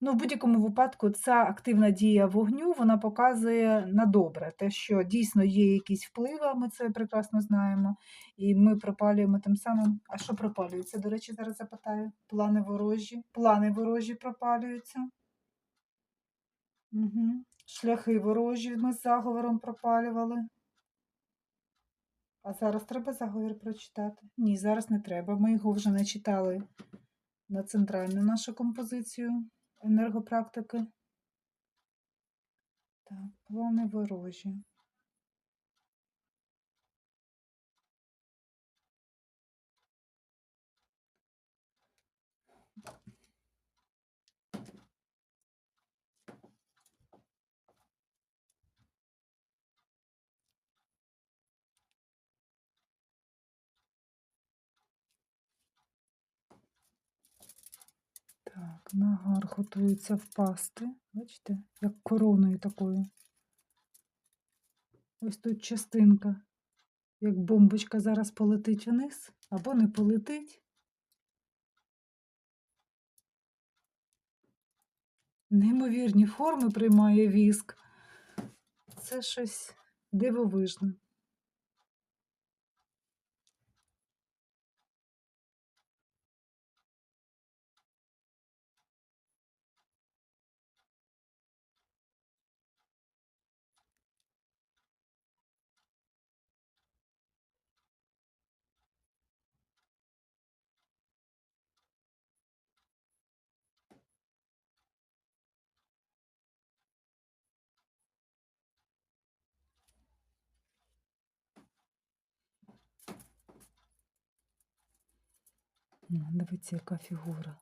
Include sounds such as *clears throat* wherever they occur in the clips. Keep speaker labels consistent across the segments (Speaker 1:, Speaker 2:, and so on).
Speaker 1: Ну, в будь-якому випадку, ця активна дія вогню, вона показує на добре, те, що дійсно є якісь впливи, ми це прекрасно знаємо, і ми пропалюємо тим самим. А що пропалюється? До речі, зараз запитаю. Плани ворожі. Плани ворожі пропалюються. Угу. Шляхи ворожі ми з заговором пропалювали. А зараз треба заговір прочитати? Ні, зараз не треба. Ми його вже не читали на центральну нашу композицію енергопрактики. Так, плани ворожі. Так, нагар готується впасти. Бачите, як короною такою. Ось тут частинка, як бомбочка зараз полетить вниз, або не полетить. Неймовірні форми приймає віск. Це щось дивовижне. Дивіться, яка фігура.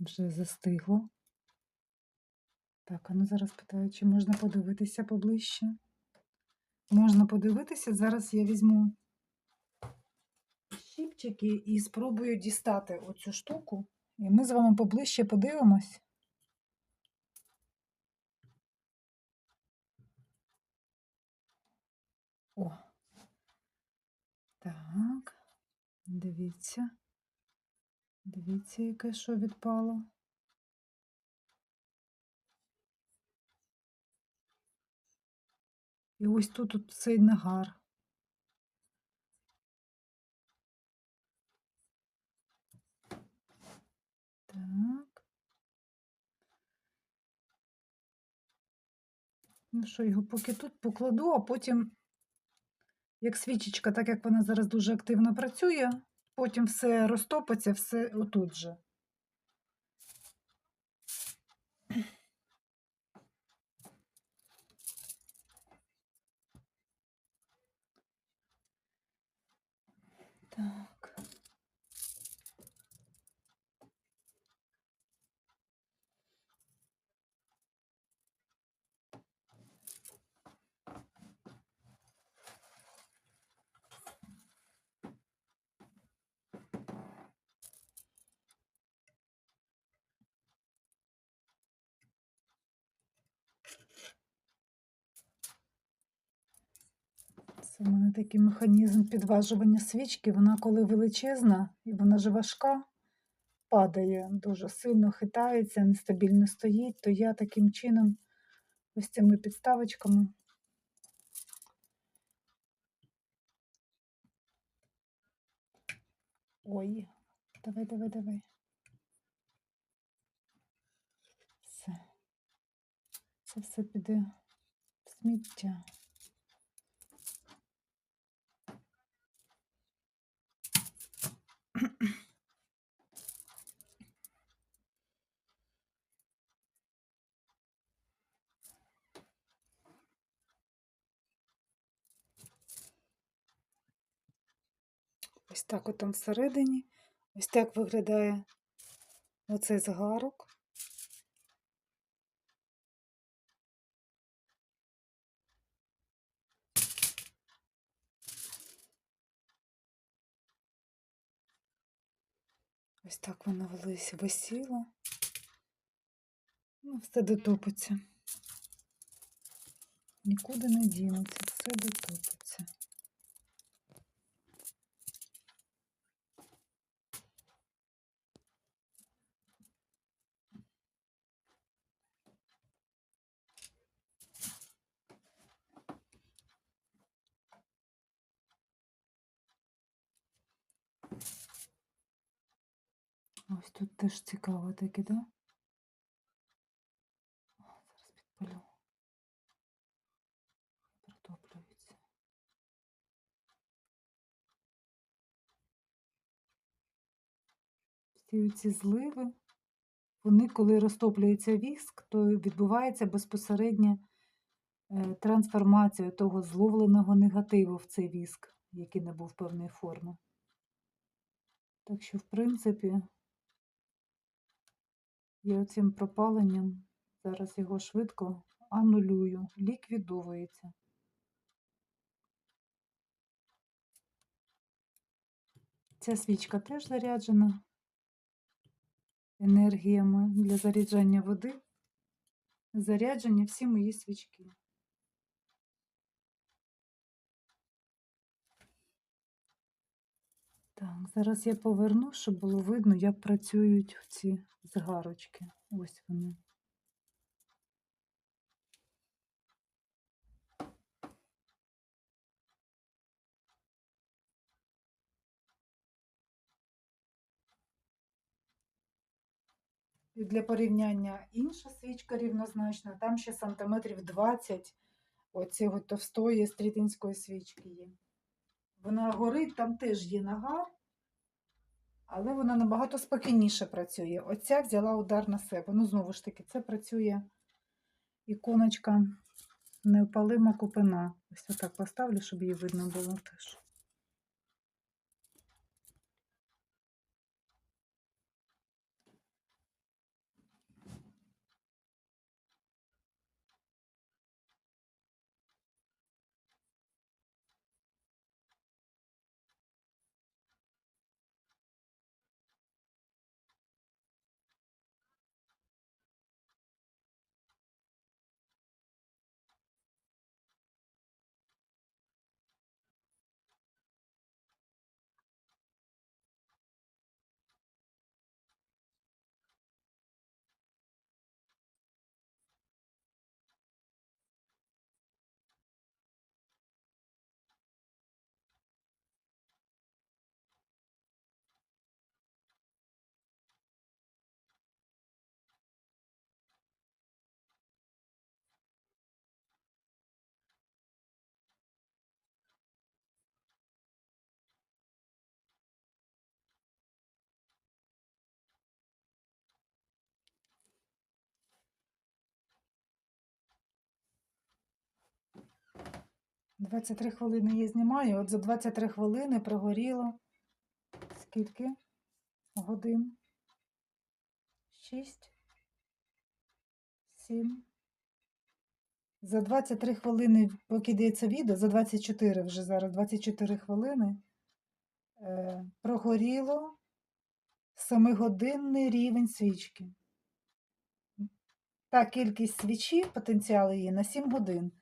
Speaker 1: Вже застигло. Так, а ну зараз питаю, чи можна подивитися поближче? Можна подивитися. Зараз я візьму щіпчики і спробую дістати оцю штуку. І ми з вами поближче подивимось. О. Так, дивіться. Дивіться, яке що відпало. І ось тут, тут цей нагар. Так. Ну що, його поки тут покладу, а потім, як свічечка, так як вона зараз дуже активно працює, потім все розтопиться, все отут же. Так. Це в мене такий механізм підважування свічки. Вона, коли величезна і вона ж важка, падає, дуже сильно хитається, нестабільно стоїть, то я таким чином, ось цими підставочками. Ой, давай, давай, давай. Все. Це все піде в сміття. Ось так от там всередині. Ось так виглядає оцей згарок. Ось так воно вились- висіло. Ну, все дотопиться. Нікуди не дінеться, все дотопиться. Ось тут теж цікаво таке, да? Зараз підпалю. Притоплюється. Всі ці зливи, вони, коли розтоплюється віск, то відбувається безпосередня е, трансформація того зловленого негативу в цей віск, який не був певної форми. Так що, в принципі, я оцим пропаленням зараз його швидко анулюю, ліквідовується. Ця свічка теж заряджена енергіями для заряджання води. Заряджені всі мої свічки. Так, зараз я поверну, щоб було видно, як працюють ці згарочки. Ось вони. І для порівняння інша свічка рівнозначна, там ще сантиметрів 20 оцього товстої стрітинської свічки є. Вона горить, там теж є нагар, але вона набагато спокійніше працює. Оця взяла удар на себе. Ну, знову ж таки, це працює іконочка неопалима купина. Ось отак поставлю, щоб її видно було теж. — 23 хвилини я знімаю. От за 23 хвилини прогоріло скільки годин? 6, 7. За 23 хвилини, поки йдеться відео, за 24 вже зараз 24 хвилини е, прогоріло 7-годинний рівень свічки. Та кількість свічі, потенціал її на 7 годин.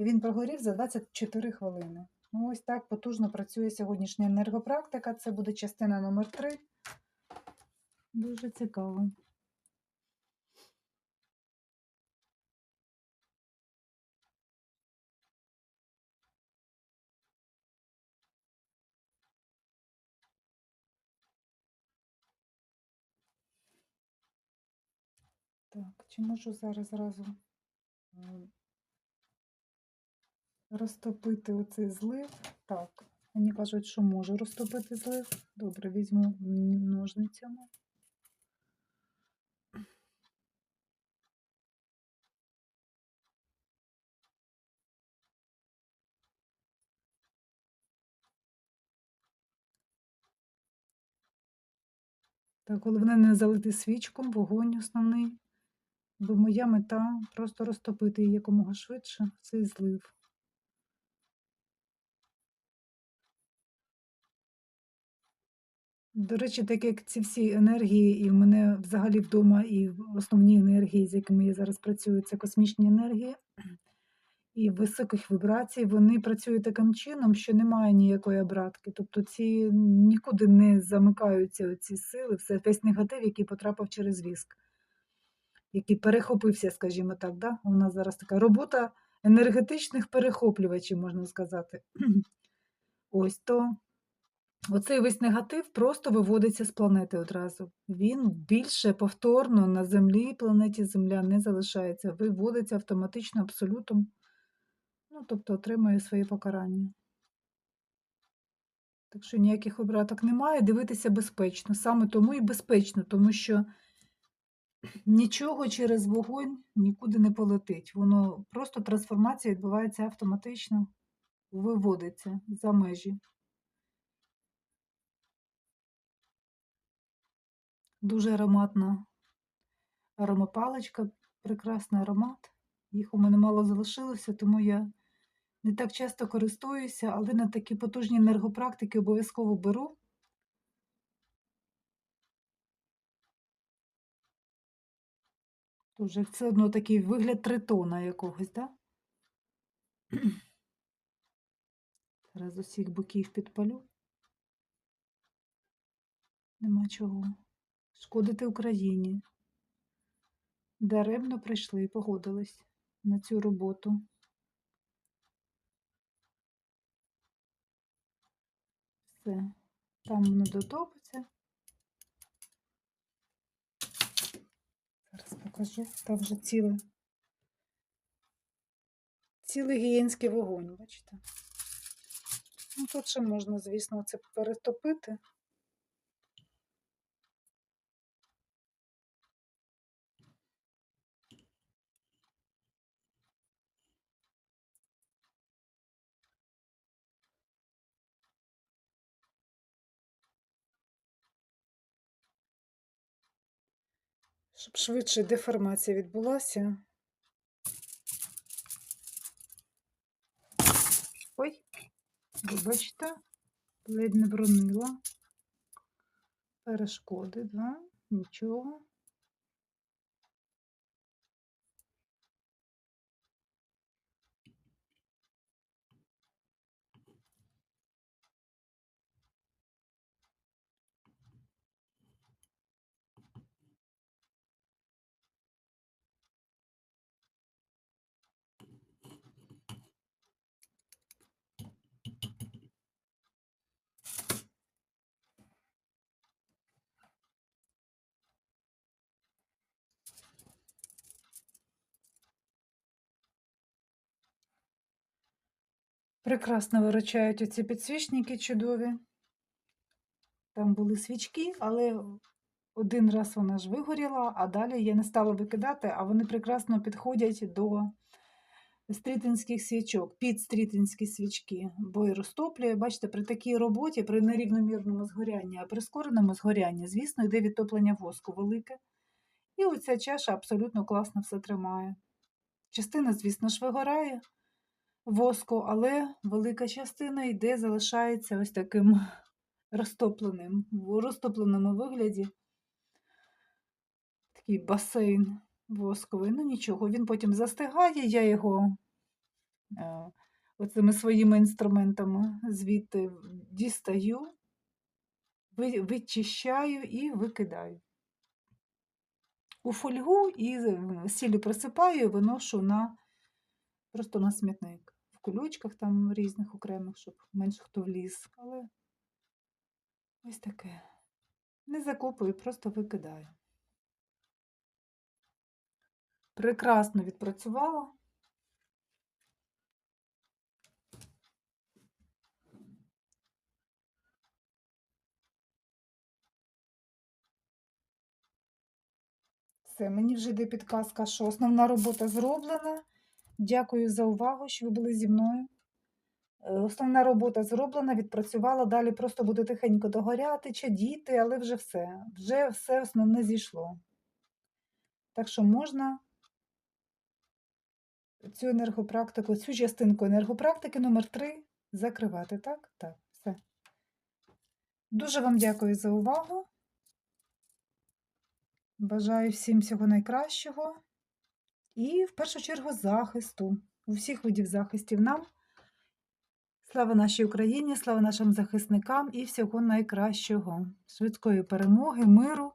Speaker 1: І він прогорів за 24 хвилини. Ну, ось так потужно працює сьогоднішня енергопрактика. Це буде частина номер 3. Дуже цікаво. Так, чи можу зараз зразу е, розтопити оцей злив? Так, мені кажуть, що можу розтопити злив. Добре, візьму ножницями. Так, головне не залити свічку, вогонь основний. Бо моя мета просто розтопити її якомога швидше цей злив. До речі, так як ці всі енергії, і в мене взагалі вдома, і основні енергії, з якими я зараз працюю, це космічні енергії і високих вібрацій, вони працюють таким чином, що немає ніякої обратки. Тобто ці нікуди не замикаються ці сили, все, весь негатив, який потрапив через віск, який перехопився, скажімо так. Да? У нас зараз така робота енергетичних перехоплювачів, можна сказати. *clears throat* Ось то Оцей весь негатив просто виводиться з планети одразу. Він більше повторно на Землі, планеті Земля не залишається, виводиться автоматично абсолютом. Ну, тобто отримує своє покарання. Так що ніяких обраток немає, дивитися безпечно. Саме тому і безпечно, тому що нічого через вогонь нікуди не полетить. Воно просто трансформація відбувається автоматично, виводиться за межі. Дуже ароматна аромапаличка, прекрасний аромат. Їх у мене мало залишилося, тому я не так часто користуюся, але на такі потужні енергопрактики обов'язково беру. Дуже все одно такий вигляд тритона якогось, так? Да? Зараз усіх боків підпалю. Нема чого. Шкодити Україні. Даремно прийшли і погодились на цю роботу. Все, там воно дотопиться. Зараз покажу, там вже ціле. Цілий гієнський вогонь, бачите? Ну, тут ще можна, звісно, це перетопити. Щоб швидше деформація відбулася. Ой, вибачте, ледь не бронила. Перешкоди, да? Нічого. Прекрасно виручають оці підсвічники чудові. Там були свічки, але один раз вона ж вигоріла, а далі я не стала викидати, а вони прекрасно підходять до стрітинських свічок, під стрітинські свічки, бо і розтоплює. Бачите, при такій роботі, при нерівномірному згорянні, а при скореному згорянні, звісно, йде відтоплення воску велике. І оця чаша абсолютно класно все тримає. Частина, звісно ж, вигорає воску, але велика частина йде, залишається ось таким *laughs* розтопленим, в розтопленому вигляді. Такий басейн восковий. Ну нічого, він потім застигає, я його е, оцими своїми інструментами звідти дістаю, ви- вичищаю і викидаю. У фольгу і сіллю присипаю і виношу на, просто на смітник. В кулючках там різних окремих, щоб менше хто вліз. Але ось таке. Не закопую, просто викидаю. Прекрасно відпрацювала. Все, мені вже йде підказка, що основна робота зроблена. Дякую за увагу, що ви були зі мною. Е, Основна робота зроблена, відпрацювала. Далі просто буде тихенько догоряти, чадіти, але вже все. Вже все основне зійшло. Так що можна цю енергопрактику, цю частинку енергопрактики номер 3 закривати. Так? Так, все. Дуже вам дякую за увагу. Бажаю всім всього найкращого. І в першу чергу захисту. У всіх видів захистів нам. Слава нашій Україні, слава нашим захисникам і всього найкращого. Швидкої перемоги, миру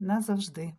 Speaker 1: назавжди.